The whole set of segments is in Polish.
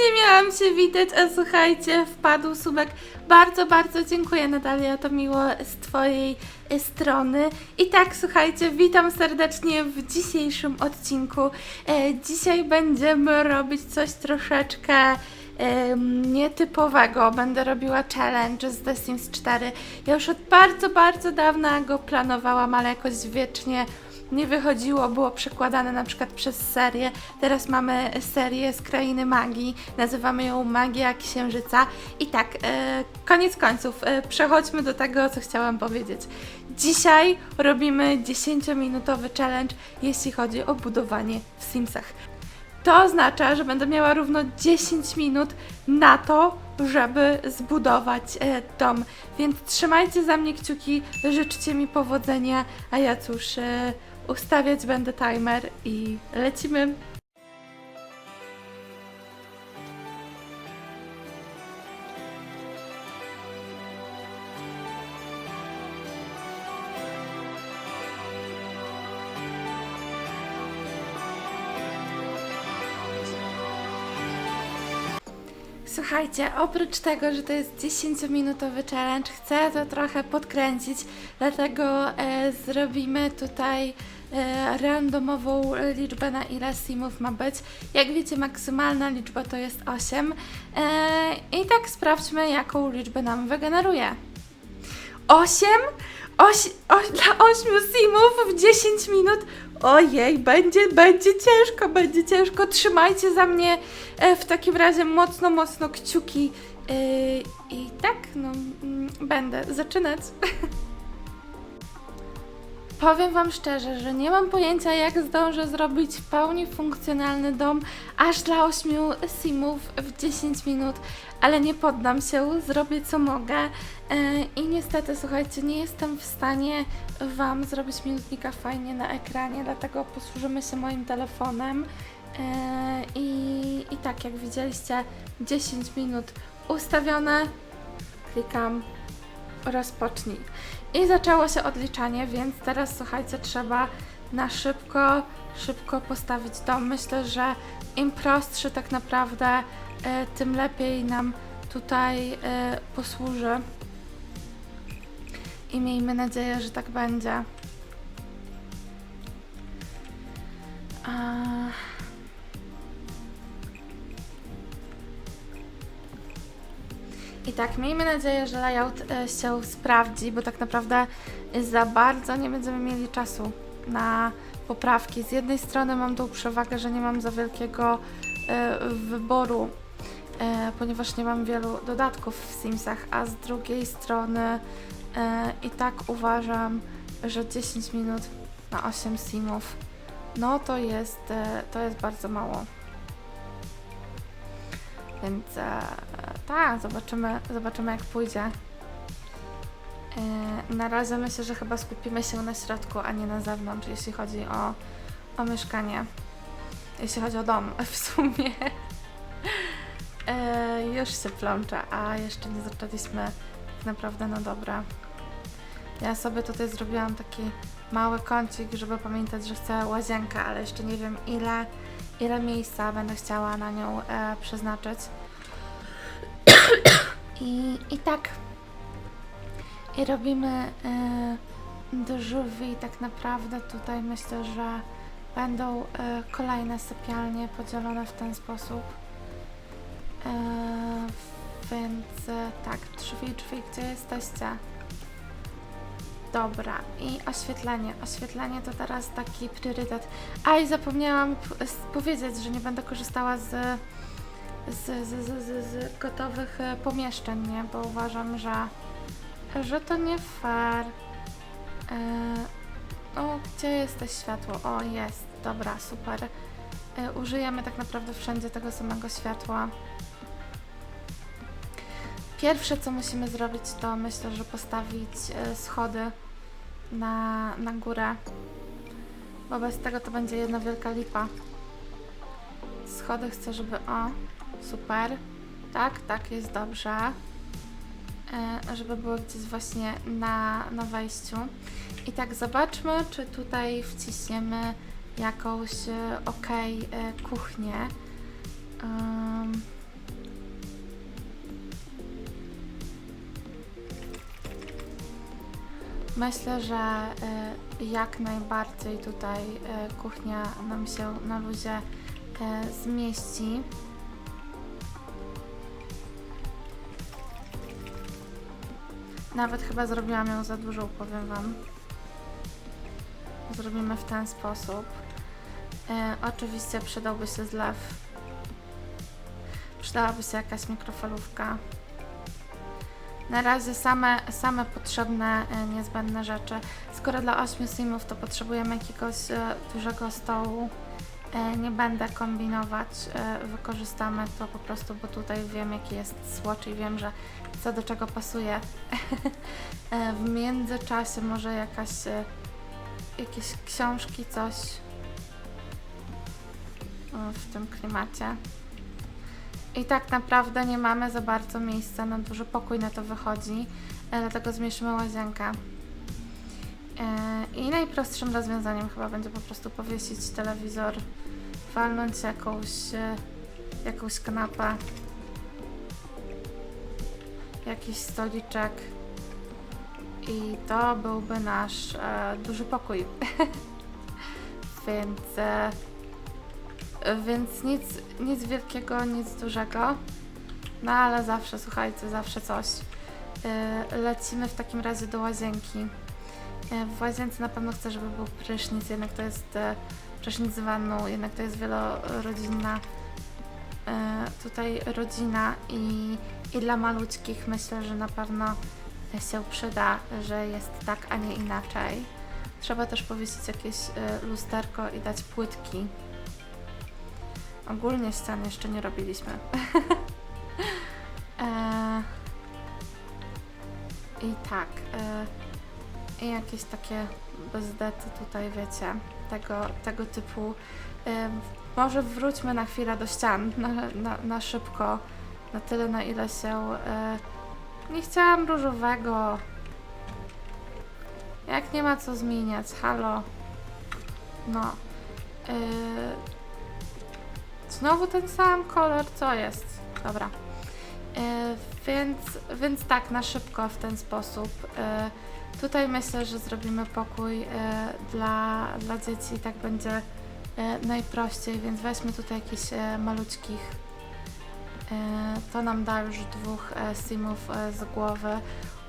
nie miałam się witać, a słuchajcie, wpadł subek. Bardzo, bardzo dziękuję Natalia, to miło z Twojej e, strony. I tak, słuchajcie, witam serdecznie w dzisiejszym odcinku. E, dzisiaj będziemy robić coś troszeczkę em, nietypowego. Będę robiła challenge z The Sims 4. Ja już od bardzo, bardzo dawna go planowałam, ale jakoś wiecznie nie wychodziło, było przekładane na przykład przez serię. Teraz mamy serię z Krainy Magii, nazywamy ją Magia Księżyca. I tak, e, koniec końców, e, przechodźmy do tego, co chciałam powiedzieć. Dzisiaj robimy 10-minutowy challenge, jeśli chodzi o budowanie w Simsach. To oznacza, że będę miała równo 10 minut na to, żeby zbudować e, dom. Więc trzymajcie za mnie kciuki, życzcie mi powodzenia, a ja cóż, e, ustawiać będę timer i lecimy. Słuchajcie, oprócz tego, że to jest 10-minutowy challenge, chcę to trochę podkręcić, dlatego e, zrobimy tutaj randomową liczbę, na ile simów ma być. Jak wiecie, maksymalna liczba to jest 8. E, I tak sprawdźmy, jaką liczbę nam wygeneruje. 8? Oś, oś, dla 8 simów w 10 minut? Ojej, będzie, będzie ciężko, będzie ciężko. Trzymajcie za mnie e, w takim razie mocno, mocno kciuki. E, I tak, no, mm, będę zaczynać. Powiem Wam szczerze, że nie mam pojęcia, jak zdążę zrobić w pełni funkcjonalny dom aż dla 8 simów w 10 minut, ale nie poddam się, zrobię co mogę. E, I niestety, słuchajcie, nie jestem w stanie Wam zrobić minutnika fajnie na ekranie, dlatego posłużymy się moim telefonem. E, I, I tak, jak widzieliście, 10 minut ustawione. Klikam rozpocznij. I zaczęło się odliczanie, więc teraz słuchajcie, trzeba na szybko, szybko postawić dom. Myślę, że im prostszy tak naprawdę, e, tym lepiej nam tutaj e, posłuży. I miejmy nadzieję, że tak będzie. A... I tak, miejmy nadzieję, że layout e, się sprawdzi, bo tak naprawdę za bardzo nie będziemy mieli czasu na poprawki. Z jednej strony mam tą przewagę, że nie mam za wielkiego e, wyboru, e, ponieważ nie mam wielu dodatków w Simsach, a z drugiej strony i tak uważam, że 10 minut na 8 Simów, no to jest, to jest bardzo mało. Więc tak, zobaczymy, zobaczymy jak pójdzie. E, na razie myślę, że chyba skupimy się na środku, a nie na zewnątrz, jeśli chodzi o, o mieszkanie. Jeśli chodzi o dom w sumie. E, już się plączę, a jeszcze nie zaczęliśmy naprawdę no dobra. Ja sobie tutaj zrobiłam taki mały kącik, żeby pamiętać, że chcę łazienkę, ale jeszcze nie wiem ile, ile miejsca będę chciała na nią e, przeznaczyć. I, I tak. I robimy e, drzwi. Tak naprawdę tutaj myślę, że będą e, kolejne sypialnie podzielone w ten sposób. E, więc tak, drzwi, drzwi, gdzie jesteście? Dobra, i oświetlenie. Oświetlenie to teraz taki priorytet. A i zapomniałam powiedzieć, że nie będę korzystała z, z, z, z, z, gotowych e, pomieszczeń, nie? Bo uważam, że, że to nie fair. E, o, gdzie jest to światło? O, jest. Dobra, super. E, użyjemy tak naprawdę wszędzie tego samego światła. Pierwsze, co musimy zrobić, to myślę, że postawić schody na, na górę, bo bez tego to będzie jedna wielka lipa. Schody chcę, żeby... O, Super. Tak, tak, jest dobrze. E, żeby było gdzieś właśnie na, na wejściu. I tak zobaczmy, czy tutaj wciśniemy jakąś e, ok e, kuchnię. Um. Myślę, że e, jak najbardziej tutaj kuchnia nam się na luzie zmieści. Nawet chyba zrobiłam ją za dużą, powiem Wam. Zrobimy w ten sposób. E, oczywiście przydałby się zlew. Przydałaby się jakaś mikrofalówka. Na razie same, same potrzebne, e, niezbędne rzeczy. Skoro dla 8 simów to potrzebujemy jakiegoś e, dużego stołu, nie będę kombinować, e, wykorzystamy to po prostu, bo tutaj wiem jaki jest słodz i wiem, że co do czego pasuje. E, w międzyczasie może jakaś, e, jakieś książki, coś w tym klimacie. I tak naprawdę nie mamy za bardzo miejsca na duży pokój, na to wychodzi, e, dlatego zmierzmy łazienkę. E, I najprostszym rozwiązaniem chyba będzie po prostu powiesić telewizor, walnąć jakąś, e, jakąś kanapę, jakiś stoliczek i to byłby nasz e, duży pokój. Więc, e, więc nic, nic wielkiego, nic dużego. No ale zawsze, słuchajcie, zawsze coś. E, lecimy w takim razie do łazienki. E, w łazience na pewno chcę, żeby był prysznic, jednak to jest e, prysznic z wanną, jednak to jest wielorodzinna e, tutaj rodzina i, i dla maluczkich myślę, że na pewno się przyda, że jest tak, a nie inaczej. Trzeba też powiesić jakieś lusterko i dać płytki. Ogólnie ścian jeszcze nie robiliśmy. I tak. I jakieś takie bezdety tutaj, wiecie, tego, tego typu. E, może wróćmy na chwilę do ścian, na, na, na szybko, na tyle, na ile się. E, nie chciałam różowego. Jak nie ma co zmieniać, halo. No. Yy... Znowu ten sam kolor, co jest? Dobra. Yy, więc, więc tak, na szybko w ten sposób. Yy, tutaj myślę, że zrobimy pokój yy, dla, dla dzieci i tak będzie yy, najprościej, więc weźmy tutaj jakichś maluczkich E, To nam da już dwóch e, simów e, z głowy.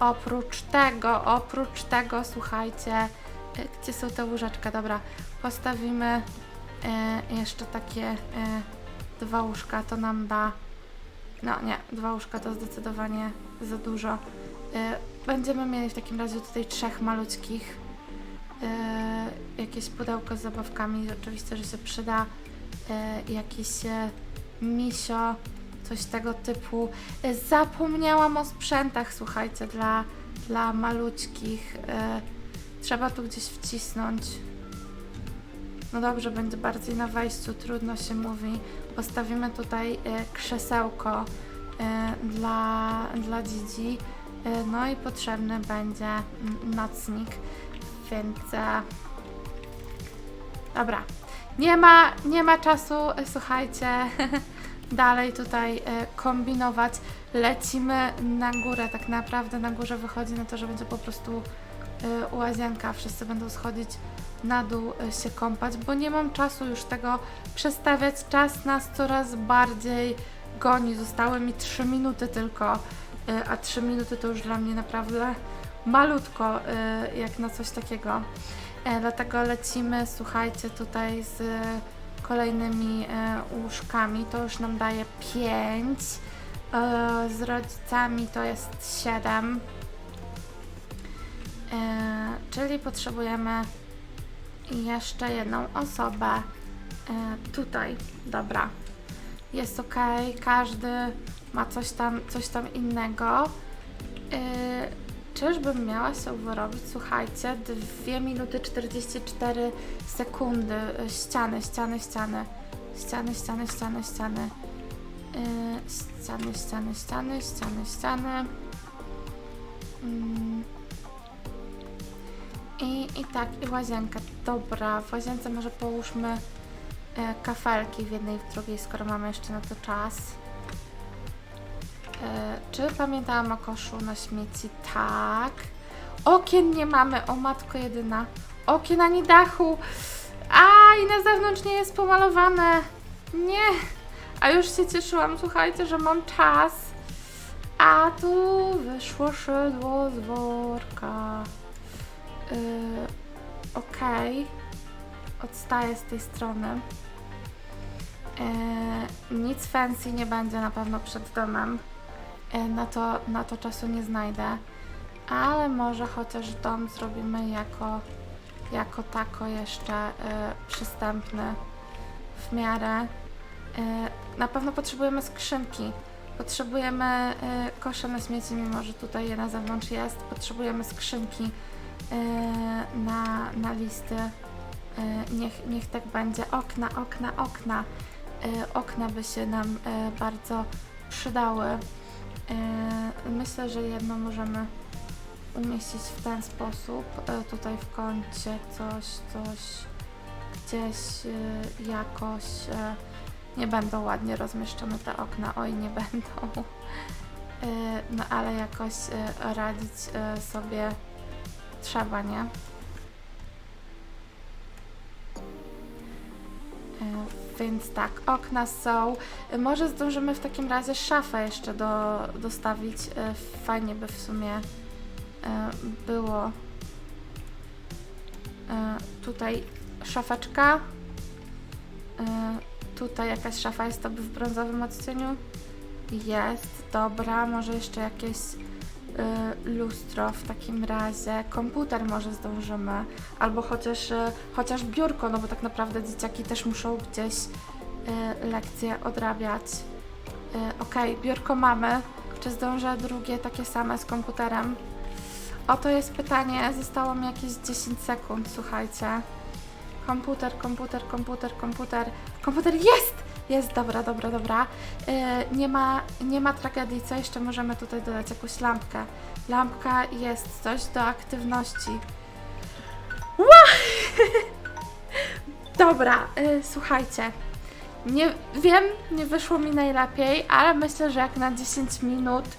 Oprócz tego, oprócz tego, słuchajcie, e, gdzie są te łóżeczka? Dobra, postawimy e, jeszcze takie e, dwa łóżka, to nam da. No nie, dwa łóżka to zdecydowanie za dużo. E, Będziemy mieli w takim razie tutaj trzech maluczkich. E, Jakieś pudełko z zabawkami, oczywiście, że się przyda. E, Jakiś e, misio, coś tego typu. Zapomniałam o sprzętach, słuchajcie, dla, dla maluczkich. E, Trzeba tu gdzieś wcisnąć. No dobrze, będzie bardziej na wejściu, trudno się mówi. Postawimy tutaj e, krzesełko e, dla, dla Dzidzi. E, No i potrzebny będzie mm, nocnik, więc... Dobra, nie ma, nie ma czasu, słuchajcie, dalej tutaj kombinować. Lecimy na górę, tak naprawdę na górze wychodzi na to, że będzie po prostu łazienka, wszyscy będą schodzić na dół e, się kąpać, bo nie mam czasu już tego przestawiać. Czas nas coraz bardziej goni. Zostały mi 3 minuty tylko, e, a 3 minuty to już dla mnie naprawdę malutko, e, jak na coś takiego. Dlatego lecimy, słuchajcie, tutaj z kolejnymi łóżkami. To już nam daje 5. E, z rodzicami to jest 7. E, czyli potrzebujemy jeszcze jedną osobę e, tutaj. Dobra. Jest ok, każdy ma coś tam, coś tam innego. E, czyżbym miała się wyrobić? Słuchajcie, 2 minuty 44 sekundy. E, Ściany, ściany, ściany. Ściany, ściany, ściany, ściany. E, ściany, ściany, ściany, ściany, ściany. Mm. I, I tak, i łazienka. Dobra, w łazience może połóżmy e, kafelki w jednej i w drugiej, skoro mamy jeszcze na to czas. E, czy pamiętałam o koszu na śmieci? Tak. Okien nie mamy, o matko jedyna. Okien ani dachu. A i na zewnątrz nie jest pomalowane. Nie. A już się cieszyłam, słuchajcie, że mam czas. A tu wyszło szydło z worka. Yy, Okej. Odstaję z tej strony. Yy, nic fancy nie będzie na pewno przed domem. Yy, na, to, na to czasu nie znajdę. Ale może chociaż dom zrobimy jako, jako tako jeszcze y, przystępny w miarę. Y, na pewno potrzebujemy skrzynki. Potrzebujemy y, kosza na śmieci, mimo że tutaj je na zewnątrz jest. Potrzebujemy skrzynki y, na, na listy. Y, niech, niech tak będzie. Okna, okna, okna. Y, okna by się nam bardzo przydały. Myślę, że jedno możemy umieścić w ten sposób. E, Tutaj w kącie coś, coś gdzieś e, jakoś e, nie będą ładnie rozmieszczone te okna, oj nie będą. E, No ale jakoś e, radzić e, sobie trzeba, nie? E, Więc tak, okna są. E, Może zdążymy w takim razie szafę jeszcze do, dostawić. E, Fajnie by w sumie było tutaj szafeczka. Tutaj jakaś szafa jest to w brązowym odcieniu. Jest, dobra, może jeszcze jakieś lustro w takim razie. Komputer może zdążymy. Albo chociaż, e, chociaż biurko, no bo tak naprawdę dzieciaki też muszą gdzieś e, lekcje odrabiać. Okej, biurko mamy. Czy zdążę drugie takie same z komputerem? Oto jest pytanie. Zostało mi jakieś 10 sekund, słuchajcie. Komputer, komputer, komputer, komputer. Komputer jest! Jest, dobra, dobra, dobra. Yy, nie, ma, nie ma tragedii. Co jeszcze możemy tutaj dodać? Jakąś lampkę. Lampka jest, coś do aktywności. Ła! dobra, yy, słuchajcie. Nie wiem, nie wyszło mi najlepiej, ale myślę, że jak na 10 minut y,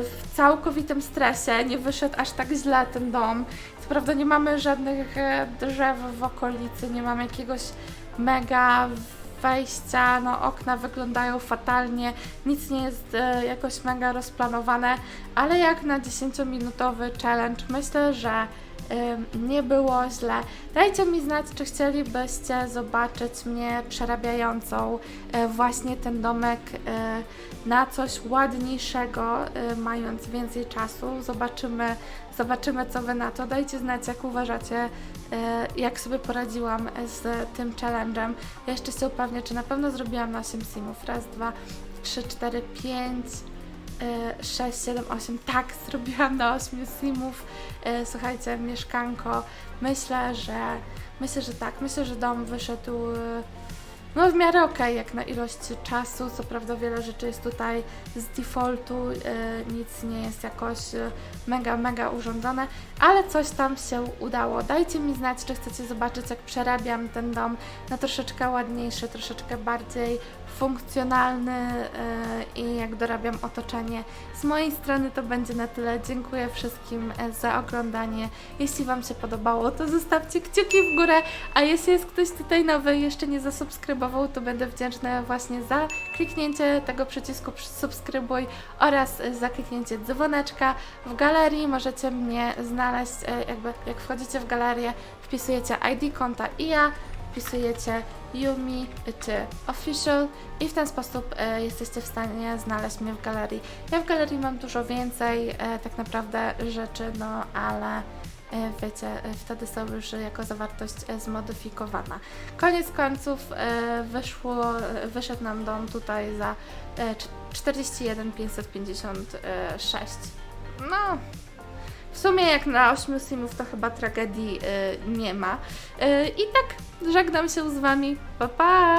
w całkowitym stresie nie wyszedł aż tak źle ten dom. Co prawda nie mamy żadnych e, drzew w okolicy, nie mamy jakiegoś mega wejścia, no okna wyglądają fatalnie, nic nie jest e, jakoś mega rozplanowane, ale jak na 10-minutowy challenge myślę, że nie było źle. Dajcie mi znać, czy chcielibyście zobaczyć mnie przerabiającą e, właśnie ten domek e, na coś ładniejszego, e, mając więcej czasu. Zobaczymy, zobaczymy, co wy na to. Dajcie znać, jak uważacie, e, jak sobie poradziłam z tym challenge'em. Ja jeszcze się upewnię, czy na pewno zrobiłam na 8 simów. Raz, dwa, trzy, cztery, pięć. 6, 7, 8. Tak, zrobiłam na 8 simów. E, Słuchajcie, mieszkanko. Myślę, że myślę, że tak. Myślę, że dom wyszedł e, no w miarę okej, jak na ilość czasu. Co prawda wiele rzeczy jest tutaj z defaultu, e, nic nie jest jakoś e, mega, mega urządzone, ale coś tam się udało. Dajcie mi znać, czy chcecie zobaczyć, jak przerabiam ten dom na troszeczkę ładniejszy, troszeczkę bardziej funkcjonalny e, i jak dorabiam otoczenie. Z mojej strony to będzie na tyle. Dziękuję wszystkim za oglądanie. Jeśli Wam się podobało, to zostawcie kciuki w górę, a jeśli jest ktoś tutaj nowy jeszcze nie zasubskrybował, to będę wdzięczna właśnie za kliknięcie tego przycisku subskrybuj oraz za kliknięcie dzwoneczka. W galerii możecie mnie znaleźć, e, jakby jak wchodzicie w galerię, wpisujecie ID konta i ja, wpisujecie Yumi czy Official i w ten sposób e, jesteście w stanie znaleźć mnie w galerii. Ja w galerii mam dużo więcej e, tak naprawdę rzeczy, no ale wiecie, e, wtedy są już jako zawartość e, zmodyfikowana. Koniec końców e, wyszło, e, wyszedł nam dom tutaj za e, cz- 41 556. No, w sumie jak na 8 simów to chyba tragedii nie ma. I tak żegnam się z Wami. Pa pa!